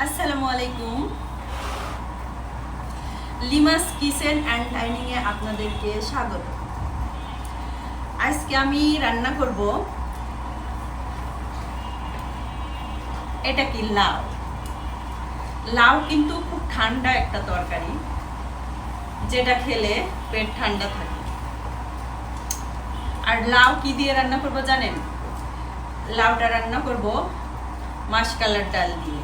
আসসালামু আলাইকুম। Limas Kitchen and Dining এ আপনাদেরকে স্বাগত। আজকে আমি রান্না করব এটা কি লাউ? লাউ কিন্তু খুব ঠান্ডা একটা তরকারি, যেটা খেলে পেট ঠান্ডা থাকে। আর লাউ কি দিয়ে রান্না করব জানেন? লাউটা রান্না করব মাসকালার ডাল দিয়ে।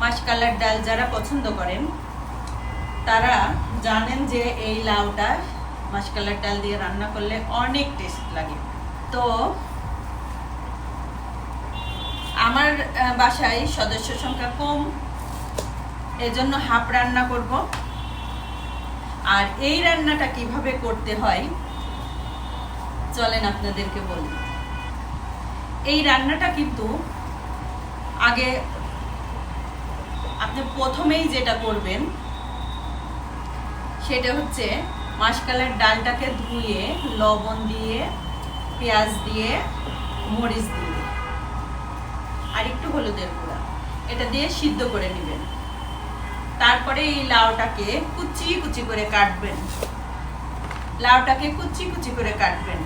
মাসকালার ডাল যারা পছন্দ করেন, তারা জানেন যে এই লাউটা মাসকালার ডাল দিয়ে রান্না করলে অনেক টেস্ট লাগে। তো আমার বাসায় সদস্য সংখ্যা কম, এজন্য হাফ রান্না করব। আর এই রান্নাটা কীভাবে করতে হয়, চলেন আপনাদেরকে বলি। এই রান্নাটা কিন্তু আগে আপনি প্রথমেই যেটা করবেন, সেটা হচ্ছে মাসকালের ডালটাকে ধুয়ে, লবণ দিয়ে, পেঁয়াজ দিয়ে, মরিচ দিয়ে, আর একটু হলুদের গুঁড়া। এটা দিয়ে সিদ্ধ করে নেবেন। তারপরে এই লাউটাকে কুচি কুচি করে কাটবেন। লাউটাকে কুচি কুচি করে কাটবেন।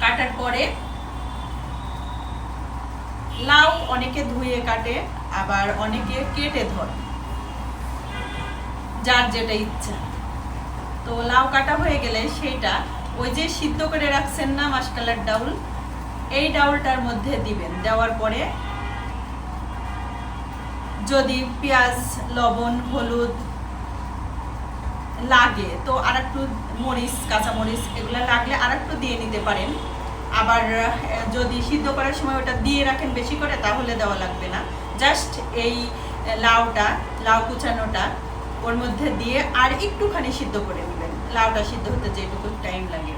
কাটার পরে লাউ অনেকে ধুয়ে কাটে। আবার অনেকে কেটে ধরে, যার যেটা ইচ্ছা। তো লাউ কাটা হয়ে গেলে সেইটা ওই যে সিদ্ধ করে রাখছেন না মাসকালার ডাউল, এই ডাউলটার মধ্যে দিবেন। দেওয়ার পরে যদি পেঁয়াজ, লবণ, হলুদ লাগে, তো আর একটু মরিচ, কাঁচামরিচ এগুলো লাগলে আর একটু দিয়ে নিতে পারেন। আবার যদি সিদ্ধ করার সময় ওটা দিয়ে রাখেন বেশি করে, তাহলে দেওয়া লাগবে না। জাস্ট এই লাউটা, লাউ কুচানোটা ওর মধ্যে দিয়ে আর একটুখানি সিদ্ধ করে নেবেন। লাউটা সিদ্ধ হতে যেটুকু টাইম লাগে।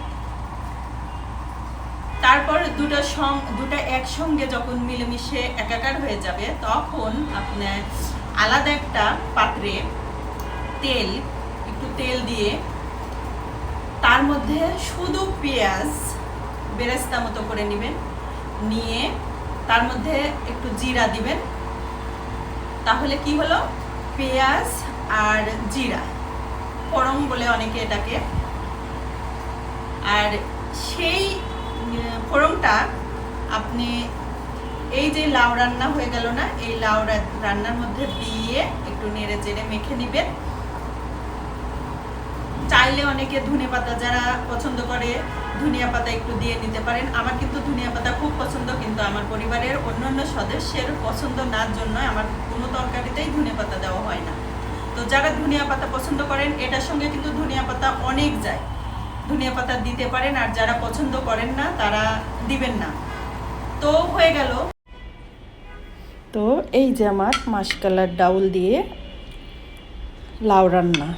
তারপর দুটো সং, দুটো একসঙ্গে যখন মিলেমিশে একাকার হয়ে যাবে, তখন আপনার আলাদা একটা পাত্রে তেল, একটু তেল দিয়ে তার মধ্যে শুধু পেঁয়াজ বেরেস্তা মতো করে নেবেন, নিয়ে তার মধ্যে একটু জিরা দিবেন। তাহলে কি হলো? পেঁয়াজ আর জিরা। ফোড়ন বলে অনেকে এটাকে। আর সেই ফোড়নটা আপনি এই যে লাউ রান্না হয়ে গেল না, এই লাউ রান্নার মধ্যে দিয়ে একটু নেড়ে চেড়ে মেখে নিবেন। চাইলে অনেকে ধনে পাতা, যারা পছন্দ করে ধনিয়া পাতা একটু দিয়ে নিতে পারেন। আমার কিন্তু ধনিয়া পাতা খুব পছন্দ, কিন্তু আমার পরিবারের অন্যান্য সদস্যের পছন্দ না জন্য আমার কোনো তরকারিতেই ধনিয়া পাতা দেওয়া হয় না। তো যারা ধনিয়া পাতা পছন্দ করেন, এটার সঙ্গে কিন্তু ধনিয়া পাতা অনেক যায়। ধনিয়া পাতা দিতে পারেন, আর যারা পছন্দ করেন না, তারা দিবেন না। তো হয়ে গেল। তো এই যে আমার মাসকালার ডাউল দিয়ে লাউ রান্না।